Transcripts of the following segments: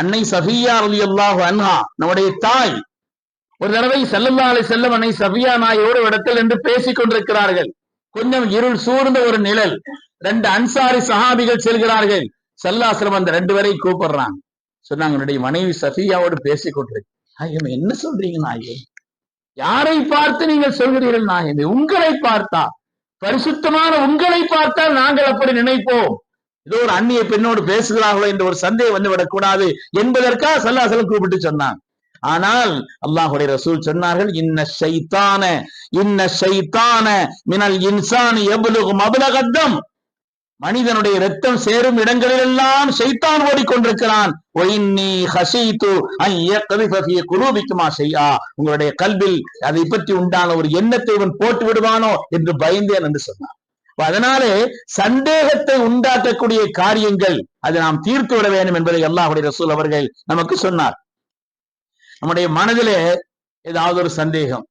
அன்னை சஃபியா அலி அல்லாஹு அன்ஹா நம்முடைய தாய். ஒரு தடவை செல்லல்லா செல்லம் அன்னை சஃபியா நாயோடு ஒரு இடத்தில் என்று பேசிக் கொண்டிருக்கிறார்கள். கொஞ்சம் இருள் சூழ்ந்த ஒரு நிழல் ரெண்டு அன்சாரி சஹாபிகள் செல்கிறார்கள். செல்லாசிரம் அந்த ரெண்டு பேரை கூப்பிடுறாங்க. சொன்னாங்க என்னுடைய மனைவி சஃபியாவோடு பேசிக் கொண்டிருக்கு நாயம் என்ன சொல்றீங்க நாயே யாரை பார்த்து நீங்கள் சொல்கிறீர்கள்? நாயமே உங்களை பார்த்தா பரிசுத்தமான உங்களை பார்த்தால் நாங்கள் அப்படி நினைப்போம். ஏதோ ஒரு அந்நிய பெண்ணோடு பேசுகிறார்களோ என்ற ஒரு சந்தேகம் வந்து விடக்கூடாது என்பதற்காக சல்லாசலம் கூப்பிட்டு சொன்னான். ஆனால் அல்லாஹுடைய ரசூல் சொன்னார்கள் இன்ன சைத்தான இன்ன சைத்தான மினல் இன்சான் எவ்வளவு மபலகத்தம். மனிதனுடைய ரத்தம் சேரும் இடங்களிலெல்லாம் ஷைத்தான் ஓடிக்கொண்டிருக்கிறான். ஹசைத்து உங்களுடைய கல்வில் அதை பற்றி உண்டான ஒரு எண்ணத்தை இவன் போட்டு விடுவானோ என்று பயந்தேன் என்று சொன்னான். அதனாலே சந்தேகத்தை உண்டாக்கக்கூடிய காரியங்கள் அதை நாம் தீர்த்து விட வேண்டும் என்பதை அல்லாஹுடைய ரசூல் அவர்கள் நமக்கு சொன்னார். நம்முடைய மனதிலே ஏதாவது ஒரு சந்தேகம்.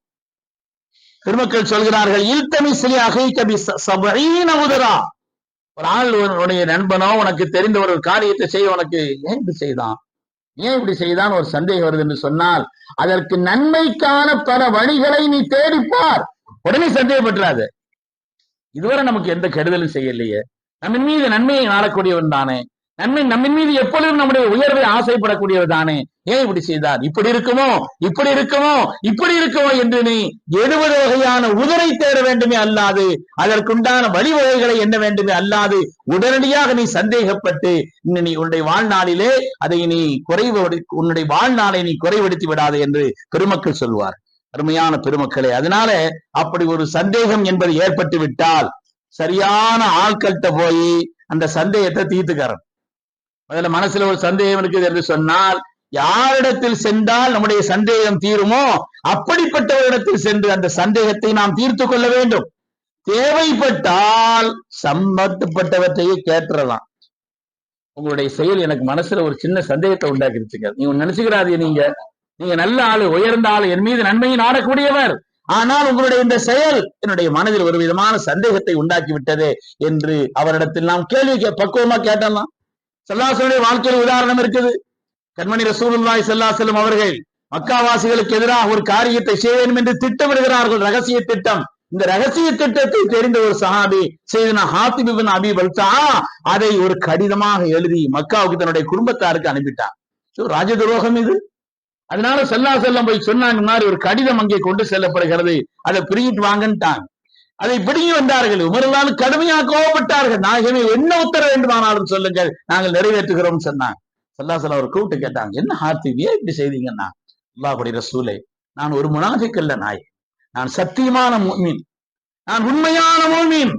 பெருமக்கள் சொல்கிறார்கள் இல்தமிஸ்லி அகை கபி சபீன உதரா. ஒரு ஆள் உன்னுடைய நண்பனோ உனக்கு தெரிந்த ஒரு காரியத்தை செய்ய உனக்கு ஏன் இப்படி செய்தான்? ஏன் இப்படி செய்தான்? ஒரு சந்தேகம் வருது என்று சொன்னால் அதற்கு நன்மைக்கான பல வழிகளை நீ தேடிப்பார் உடனே சந்தேகப்பட்டுறாது. இதுவரை நமக்கு எந்த கெடுதலும் செய்யலையே. நம்மின் மீது நன்மையை நாடக்கூடியவன் தானே. நன்மை நம்மின் மீது எப்பொழுதும் நம்முடைய உயர்வை ஆசைப்படக்கூடியவர் தானே. ஏன் இப்படி செய்தார்? இப்படி இருக்குமோ? இப்படி இருக்குமோ? இப்படி இருக்குமோ என்று நீ எழுபது வகையான உதரை தேட வேண்டுமே அல்லாது அதற்குண்டான வழிவகைகளை என்ன வேண்டுமே அல்லாது உடனடியாக நீ சந்தேகப்பட்டு நீ உன்னுடைய வாழ்நாளிலே அதை நீ குறைவு உன்னுடைய வாழ்நாளை நீ குறைவடுத்தி விடாது என்று பெருமக்கள் சொல்வார் அருமையான பெருமக்களே அதனால அப்படி ஒரு சந்தேகம் என்பது ஏற்பட்டு விட்டால் சரியான ஆட்கள்கிட்ட போய் அந்த சந்தேகத்தை தீர்த்துக்காரன் முதல்ல மனசுல ஒரு சந்தேகம் இருக்குது என்று சொன்னால் யாரிடத்தில் சென்றால் நம்முடைய சந்தேகம் தீருமோ? அப்படிப்பட்டவரிடத்தில் சென்று அந்த சந்தேகத்தை நாம் தீர்த்து கொள்ள வேண்டும். தேவைப்பட்டால் சம்பந்தப்பட்டவற்றையே கேட்டுறலாம் உங்களுடைய செயல் எனக்கு மனசுல ஒரு சின்ன சந்தேகத்தை உண்டாக்கிருச்சுங்க. நீங்க நினைச்சுக்கிறாதீங்க நீங்க. நீங்க நல்ல ஆளு உயர்ந்த ஆளு என் மீது நன்மையை நாடக்கூடியவர். ஆனால் உங்களுடைய இந்த செயல் என்னுடைய மனதில் ஒரு விதமான சந்தேகத்தை உண்டாக்கி விட்டது என்று அவரிடத்தில் நாம் கேள்வி கே- பக்குவமா கேட்டலாம் சல்லாசனுடைய வாழ்க்கையில் உதாரணம் இருக்குது. கண்மணி ரசூலுல்லாஹி செல்லாசலம் அவர்கள் மக்காவாசிகளுக்கு எதிராக ஒரு காரியத்தை செய்ய வேண்டும் என்று திட்டமிடுகிறார்கள். ரகசிய திட்டம். இந்த ரகசிய திட்டத்தை தெரிந்த ஒரு சஹாபி செய்தனா ஹாத்திப் அபி பல்தா அதை ஒரு கடிதமாக எழுதி மக்காவுக்கு தன்னுடைய குடும்பத்தாருக்கு அனுப்பிட்டான். ராஜ துரோகம் இது? அதனால செல்லா செல்லம் போய் சொன்னாங்க மாதிரி ஒரு கடிதம் அங்கே கொண்டு செல்லப்படுகிறது. அதை பிரிஞ்சிட்டு வாங்கன்ட்டாங்க. அதை பிடுங்கி வந்தார்கள். உமரெல்லாம் கடுமையாக கோபப்பட்டார்கள். நாயகமே என்ன உத்தரவு வேண்டுமானாலும் சொல்லுங்கள். நாங்கள் நிறைவேற்றுகிறோம் சொன்னாங்க. சல்லாசல ஒரு கூப்பிட்டு கேட்டாங்க என்ன ஹார்த்திவியா இப்படி செய்தீங்கன்னா? அல்லாஹுடைய ரசூலை நான் ஒரு முனாஃபிக் அல்ல நாய் நான் சத்தியமான முஃமின். நான் உண்மையான முஃமின்.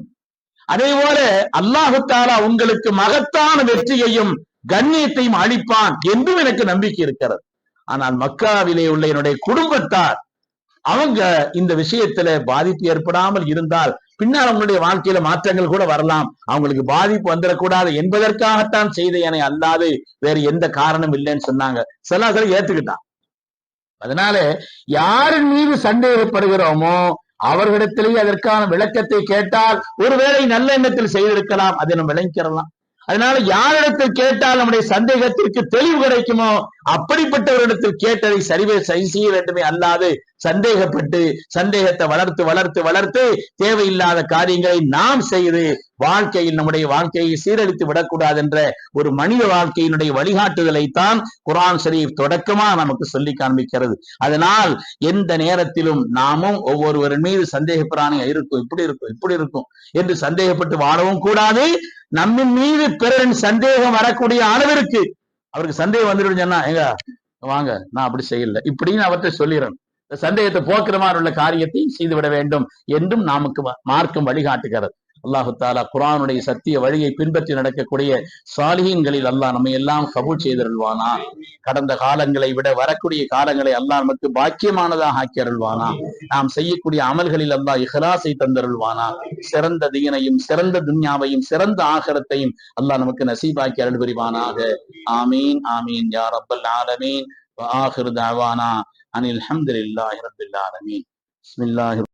அதே போல அல்லாஹு தாலா உங்களுக்கு மகத்தான வெற்றியையும் கண்ணியத்தையும் அளிப்பான் என்றும் எனக்கு நம்பிக்கை இருக்கிறது. ஆனால் மக்காவிலே உள்ள என்னுடைய குடும்பத்தார் அவங்க இந்த விஷயத்துல பாதிப்பு ஏற்படாமல் இருந்தால் பின்னால் அவங்களுடைய வாழ்க்கையில மாற்றங்கள் கூட வரலாம். அவங்களுக்கு பாதிப்பு வந்துடக்கூடாது என்பதற்காகத்தான் செய்த என அல்லாது வேற எந்த காரணம் இல்லைன்னு சொன்னாங்க. சலாசலம் ஏத்துக்கிட்டான். அதனால யாரின் மீது சந்தேகப்படுகிறோமோ அவர்களிடத்திலேயே அதற்கான விளக்கத்தை கேட்டால் ஒருவேளை நல்ல எண்ணத்தில் செய்திருக்கலாம் அதை நம்ம விளங்கிக்கிறலாம். அதனால யாரிடத்தில் கேட்டால் நம்முடைய சந்தேகத்திற்கு தெளிவு கிடைக்குமோ? அப்படிப்பட்டவரிடத்தில் கேட்டதை சரிவே சரி செய்ய வேண்டுமே. அல்லாது சந்தேகப்பட்டு சந்தேகத்தை வளர்த்து வளர்த்து வளர்த்து தேவையில்லாத காரியங்களை நாம் செய்து வாழ்க்கையில் நம்முடைய வாழ்க்கையை சீரழித்து விடக்கூடாது என்ற ஒரு மனித வாழ்க்கையினுடைய வழிகாட்டுதலை தான் குரான் ஷரீப் தொடக்கமா நமக்கு சொல்லி காண்பிக்கிறது. அதனால் எந்த நேரத்திலும் நாமும் ஒவ்வொருவரின் மீது சந்தேகப்பிராணியா இருக்கும். இப்படி இருக்கும் இப்படி இருக்கும் என்று சந்தேகப்பட்டு வாழவும் கூடாது. நம்மின் மீது பிறரின் சந்தேகம் வரக்கூடிய அளவிற்கு அவருக்கு சந்தேகம் வந்துடும் சொன்னா ஏங்க வாங்க நான் அப்படி செய்யல. இப்படின்னு அவற்றை சொல்லிடுறேன் இந்த சந்தேகத்தை போக்குற மாதிரி உள்ள காரியத்தை செய்துவிட வேண்டும் என்றும் நமக்கு மார்க்கம் வழிகாட்டுகிறது. அல்லாஹு தாலா குரானுடைய சத்திய வழியை பின்பற்றி நடக்கக்கூடிய சாலிகங்களில் அல்லாஹ் நம்மை எல்லாம் கபூல் செய்தருள்வானா கடந்த காலங்களை விட வரக்கூடிய காலங்களை அல்லாஹ் நமக்கு பாக்கியமானதாக ஆக்கி அருள்வானா நாம் செய்யக்கூடிய அமல்களில் அல்லாஹ் இஹ்லாஸை தந்தருள்வானா சிறந்த தீனையும் சிறந்த துன்யாவையும் சிறந்த ஆகரத்தையும் அல்லாஹ் நமக்கு நசீபாக்கி அருள் புரிவானாக ஆமீன் ஆமீன் யா ரப்பல் ஆலமீன் وآخر دعوانا أن الحمد لله رب العالمين بسم الله